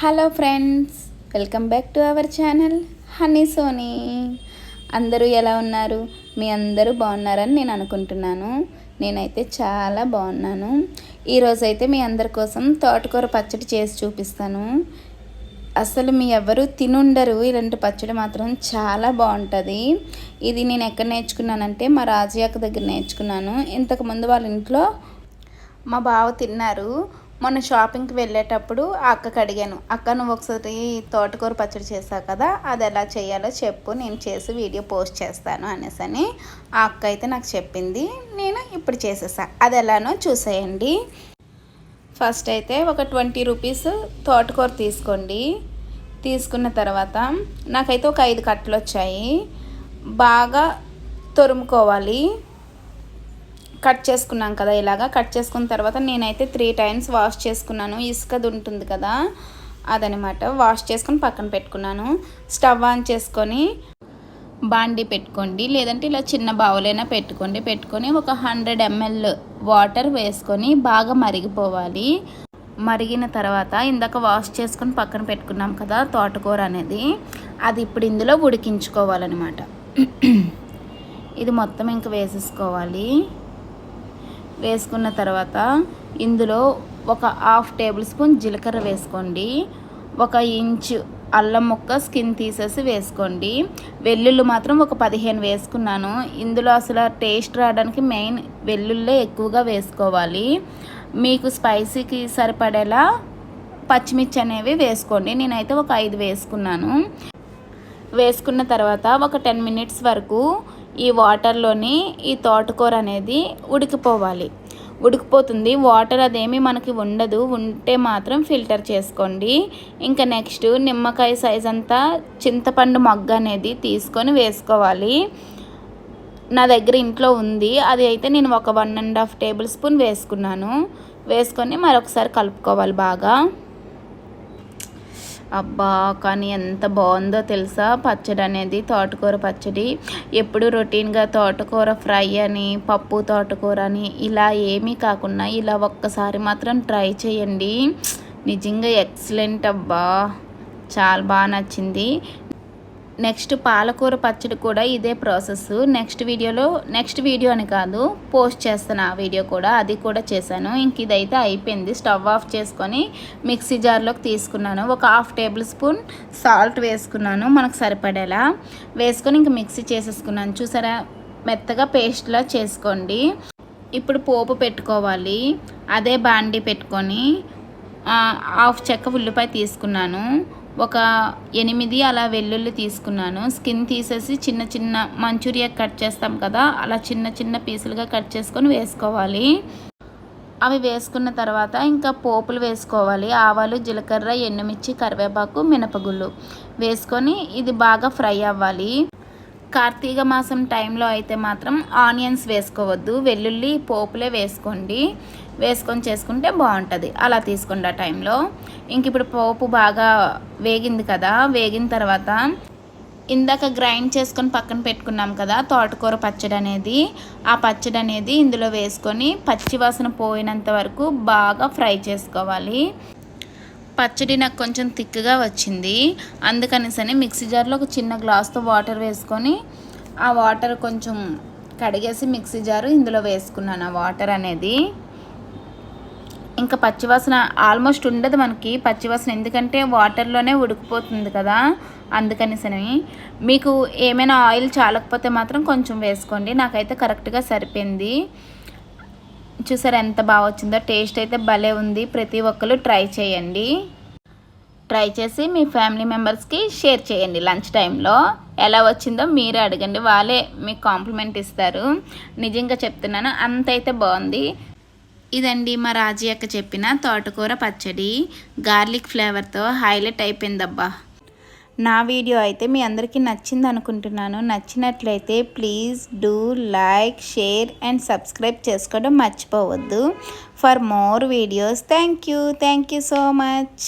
Hello friends welcome back to our channel. Honey Sony. అందరూ ఎలా ఉన్నారు? మీ అందరూ బాగున్నారని నేను అనుకుంటున్నాను. నేనైతే చాలా బాగున్నాను. ఈరోజైతే మీ అందరి కోసం తోటకూర పచ్చడి చేసి చూపిస్తాను. అసలు మీ ఎవరు తినుండరు. ఇలాంటి పచ్చడి మాత్రం చాలా బాగుంటుంది. ఇది నేను ఎక్కడ నేర్చుకున్నానంటే మా రాజయ్యక్క దగ్గర నేర్చుకున్నాను. ఇంతకుముందు వాళ్ళ ఇంట్లో మా బావ తిన్నారు. మొన్న షాపింగ్కి వెళ్ళేటప్పుడు అక్కకి అడిగాను అక్క నువ్వు ఒకసారి తోటకూర పచ్చడి చేసావు కదా అది ఎలా చేయాలో చెప్పు నేను చేసి వీడియో పోస్ట్ చేస్తాను అనేసి అని ఆ అక్క అయితే నాకు చెప్పింది. నేను ఇప్పుడు చేసేసా. అది ఎలానో చూసేయండి. ఫస్ట్ అయితే ఒక ట్వంటీ రూపీస్ తోటకూర తీసుకోండి. తీసుకున్న తర్వాత నాకైతే ఒక ఐదు కట్టలు వచ్చాయి బాగా తురుముకోవాలి. కట్ చేసుకున్నాం కదా ఇలాగా. కట్ చేసుకున్న తర్వాత నేనైతే త్రీ టైమ్స్ వాష్ చేసుకున్నాను. ఇసుకది ఉంటుంది కదా అదనమాట. వాష్ చేసుకొని పక్కన పెట్టుకున్నాను. స్టవ్ ఆన్ చేసుకొని బాండి పెట్టుకోండి. లేదంటే ఇలా చిన్న బావులైనా పెట్టుకోండి. పెట్టుకొని ఒక హండ్రెడ్ ఎంఎల్ వాటర్ వేసుకొని బాగా మరిగిపోవాలి. మరిగిన తర్వాత ఇందాక వాష్ చేసుకొని పక్కన పెట్టుకున్నాం కదా తోటకూర అనేది. అది ఇప్పుడు ఇందులో ఉడికించుకోవాలన్నమాట. ఇది మొత్తం ఇంక వేసేసుకోవాలి. వేసుకున్న తర్వాత ఇందులో ఒక హాఫ్ టేబుల్ స్పూన్ జీలకర్ర వేసుకోండి. ఒక ఇంచు అల్లం ముక్క స్కిన్ తీసేసి వేసుకోండి. వెల్లుల్లి మాత్రం ఒక పదిహేను వేసుకున్నాను. ఇందులో అసలు టేస్ట్ రావడానికి మెయిన్ వెల్లుల్లే ఎక్కువగా వేసుకోవాలి. మీకు స్పైసీకి సరిపడేలా పచ్చిమిర్చి అనేవి వేసుకోండి. నేనైతే ఒక ఐదు వేసుకున్నాను. వేసుకున్న తర్వాత ఒక టెన్ మినిట్స్ వరకు ఈ వాటర్లోని ఈ తోటకూర అనేది ఉడికిపోవాలి. ఉడికిపోతుంది. వాటర్ అదేమీ మనకి ఉండదు. ఉంటే మాత్రం ఫిల్టర్ చేసుకోండి. ఇంకా నెక్స్ట్ నిమ్మకాయ సైజ్ అంతా చింతపండు మగ్గ అనేది తీసుకొని వేసుకోవాలి. నా దగ్గర ఇంట్లో ఉంది. అది అయితే నేను ఒక one and half tablespoon వేసుకున్నాను. వేసుకొని మరొకసారి కలుపుకోవాలి బాగా. అబ్బా కానీ ఎంత బాగుందో తెలుసా? పచ్చడి అనేది తోటకూర పచ్చడి. ఎప్పుడు రొటీన్గా తోటకూర ఫ్రై అని పప్పు తోటకూర అని ఇలా ఏమీ కాకుండా ఇలా ఒక్కసారి మాత్రం ట్రై చేయండి. నిజంగా ఎక్సలెంట్ అబ్బా. చాలా బాగా నచ్చింది. నెక్స్ట్ పాలకూర పచ్చడి కూడా ఇదే ప్రాసెస్ నెక్స్ట్ వీడియోలో నెక్స్ట్ వీడియో అని కాదు పోస్ట్ చేస్తాను ఆ వీడియో కూడా అది కూడా చేశాను. ఇంక ఇదైతే అయిపోయింది. స్టవ్ ఆఫ్ చేసుకొని మిక్సీ జార్లోకి తీసుకున్నాను. ఒక హాఫ్ టేబుల్ స్పూన్ సాల్ట్ వేసుకున్నాను మనకు సరిపడేలా. వేసుకొని ఇంక మిక్సీ చేసేసుకున్నాను. చూసారా? మెత్తగా పేస్ట్లా చేసుకోండి. ఇప్పుడు పోపు పెట్టుకోవాలి. అదే బాండి పెట్టుకొని హాఫ్ చెక్క ఉల్లిపాయ తీసుకున్నాను. ఒక ఎనిమిది అలా వెల్లుల్లి తీసుకున్నాను. స్కిన్ తీసేసి చిన్న చిన్న మంచూరియా కట్ చేస్తాం కదా అలా చిన్న చిన్న పీసులుగా కట్ చేసుకొని వేసుకోవాలి. అవి వేసుకున్న తర్వాత ఇంకా పోపులు వేసుకోవాలి. ఆవాలు జీలకర్ర ఎండుమిర్చి కరివేపాకు మినపగుళ్ళు వేసుకొని ఇది బాగా ఫ్రై అవ్వాలి. కార్తీక మాసం టైంలో అయితే మాత్రం ఆనియన్స్ వేసుకోవద్దు వెల్లుల్లి పోపులే వేసుకోండి. వేసుకొని చేసుకుంటే బాగుంటుంది. అలా తీసుకోండి ఆ టైంలో. ఇంక ఇప్పుడు పోపు బాగా వేగింది కదా వేగిన తర్వాత ఇందాక గ్రైండ్ చేసుకొని పక్కన పెట్టుకున్నాం కదా తోటకూర పచ్చడి అనేది. ఆ పచ్చడి అనేది ఇందులో వేసుకొని పచ్చివాసన పోయినంత వరకు బాగా ఫ్రై చేసుకోవాలి. పచ్చడి నాకు కొంచెం థిక్గా వచ్చింది. అందుకనేసని మిక్సీ జార్లో ఒక చిన్న గ్లాస్తో వాటర్ వేసుకొని ఆ వాటర్ కొంచెం కడిగేసి మిక్సీ జారు ఇందులో వేసుకున్నాను ఆ వాటర్ అనేది. ఇంకా పచ్చివాసన ఆల్మోస్ట్ ఉండదు మనకి పచ్చివాసన ఎందుకంటే వాటర్లోనే ఉడికిపోతుంది కదా. అందుకనిసని మీకు ఏమైనా ఆయిల్ చాలకపోతే మాత్రం కొంచెం వేసుకోండి. నాకైతే కరెక్ట్గా సరిపోయింది. చూసారు ఎంత బాగా వచ్చిందో? టేస్ట్ అయితే భలే ఉంది. ప్రతి ఒక్కరు ట్రై చేయండి. ట్రై చేసి మీ ఫ్యామిలీ మెంబర్స్కి షేర్ చేయండి లంచ్ టైంలో. ఎలా వచ్చిందో మీరే అడగండి. వాళ్ళే మీకు కాంప్లిమెంట్ ఇస్తారు. నిజంగా చెప్తున్నాను అంత అయితే బాగుంది. ఇదండి మా రాజీ అక్క చెప్పిన తోటకూర పచ్చడి. గార్లిక్ ఫ్లేవర్తో హైలైట్ అయిపోయిందబ్బా. నా వీడియో అయితే మీ అందరికీ నచ్చింది అనుకుంటున్నాను. నచ్చినట్లయితే please do like share and subscribe చేసుకోవడం మర్చిపోవద్దు. For more videos thank you. Thank you so much.